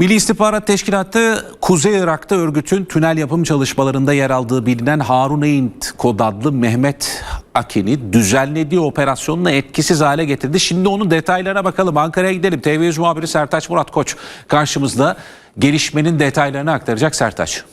Milli İstihbarat Teşkilatı Kuzey Irak'ta örgütün tünel yapım çalışmalarında yer aldığı bilinen Harun Eint kod adlı Mehmet Akin'i düzenlediği operasyonla etkisiz hale getirdi. Şimdi onun detaylarına bakalım. Ankara'ya gidelim. TV100 muhabiri Sertaç Murat Koç karşımızda gelişmenin detaylarını aktaracak Sertaç.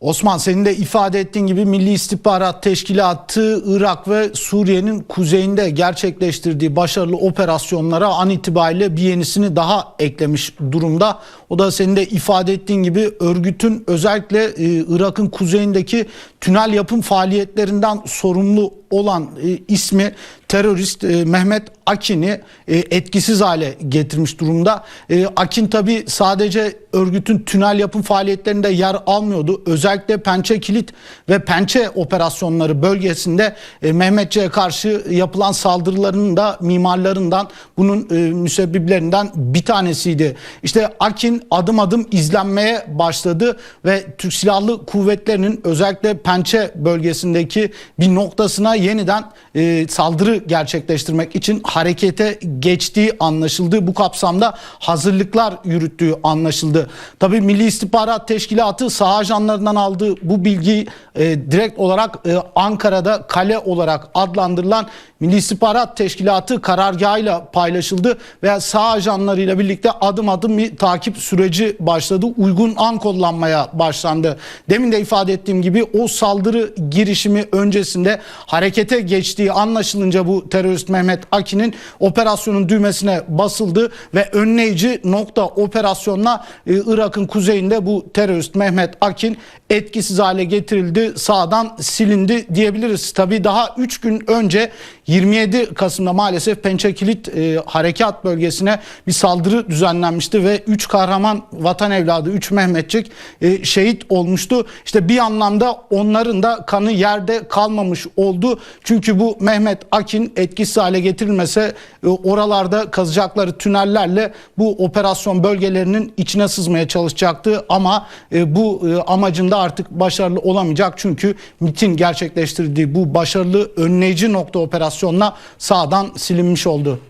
Osman senin de ifade ettiğin gibi Milli İstihbarat Teşkilatı Irak ve Suriye'nin kuzeyinde gerçekleştirdiği başarılı operasyonlara an itibariyle bir yenisini daha eklemiş durumda. O da senin de ifade ettiğin gibi örgütün özellikle e, Irak'ın kuzeyindeki tünel yapım faaliyetlerinden sorumlu olan e, ismi terörist e, Mehmet Akin'i e, etkisiz hale getirmiş durumda. E, Akin tabi sadece örgütün tünel yapım faaliyetlerinde yer almıyordu. Özellikle Pençe Kilit ve Pençe operasyonları bölgesinde e, Mehmetçe'ye karşı yapılan saldırılarının da mimarlarından bunun e, müsebbiplerinden bir tanesiydi. İşte Akin adım adım izlenmeye başladı ve Türk Silahlı Kuvvetleri'nin özellikle Pençe bölgesindeki bir noktasına yeniden e, saldırı gerçekleştirmek için harekete geçtiği anlaşıldı. Bu kapsamda hazırlıklar yürüttüğü anlaşıldı. Tabii Milli İstihbarat Teşkilatı saha ajanlarından aldığı bu bilgiyi e, direkt olarak e, Ankara'da kale olarak adlandırılan Milli İstihbarat Teşkilatı karargahıyla paylaşıldı ve saha ajanlarıyla birlikte adım adım bir takip süreci başladı. Uygun an kullanmaya başlandı. Demin de ifade ettiğim gibi o saldırı girişimi öncesinde harekete geçtiği anlaşılınca bu terörist Mehmet Akin'in operasyonun düğmesine basıldı ve önleyici nokta operasyonla e, Irak'ın kuzeyinde bu terörist Mehmet Akin etkisiz hale getirildi. Sağdan silindi diyebiliriz. Tabii daha 3 gün önce 27 Kasım'da maalesef Pençekilit e, harekat bölgesine bir saldırı düzenlenmişti ve 3 kahraman vatan evladı 3 Mehmetçik e, şehit olmuştu. İşte bir anlamda onların da kanı yerde kalmamış oldu. Çünkü bu Mehmet Akin etkisiz hale getirilmese e, oralarda kazacakları tünellerle bu operasyon bölgelerinin içine sızmaya çalışacaktı ama e, bu e, amacında artık başarılı olamayacak çünkü MIT'in gerçekleştirdiği bu başarılı önleyici nokta operasyonla sağdan silinmiş oldu.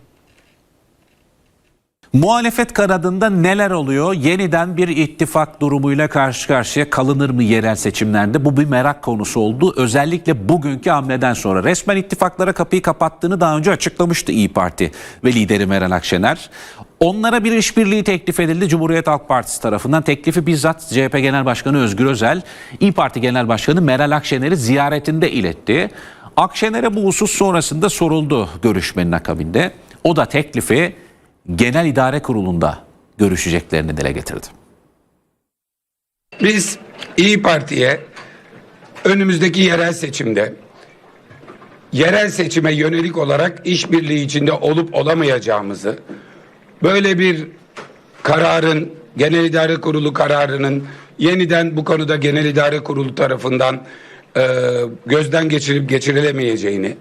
Muhalefet kanadında neler oluyor? Yeniden bir ittifak durumuyla karşı karşıya kalınır mı yerel seçimlerde? Bu bir merak konusu oldu. Özellikle bugünkü hamleden sonra resmen ittifaklara kapıyı kapattığını daha önce açıklamıştı İyi Parti ve lideri Meral Akşener. Onlara bir işbirliği teklif edildi Cumhuriyet Halk Partisi tarafından. Teklifi bizzat CHP Genel Başkanı Özgür Özel, İyi Parti Genel Başkanı Meral Akşener'i ziyaretinde iletti. Akşener'e bu husus sonrasında soruldu görüşmenin akabinde. O da teklifi Genel İdare Kurulu'nda görüşeceklerini dile getirdi. Biz İyi Parti'ye önümüzdeki yerel seçimde yerel seçime yönelik olarak işbirliği içinde olup olamayacağımızı böyle bir kararın Genel İdare Kurulu kararının yeniden bu konuda Genel İdare Kurulu tarafından e, gözden geçirip geçirilemeyeceğini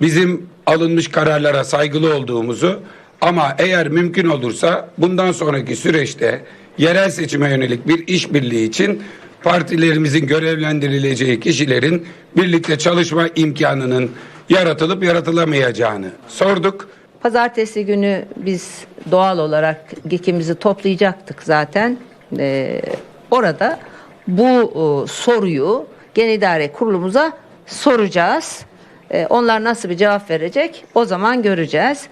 bizim alınmış kararlara saygılı olduğumuzu ama eğer mümkün olursa bundan sonraki süreçte yerel seçime yönelik bir işbirliği için partilerimizin görevlendirileceği kişilerin birlikte çalışma imkanının yaratılıp yaratılamayacağını sorduk. Pazartesi günü biz doğal olarak GİK'imizi toplayacaktık zaten. Ee, orada bu e, soruyu Genel İdare Kurulumuza soracağız. Ee, onlar nasıl bir cevap verecek o zaman göreceğiz.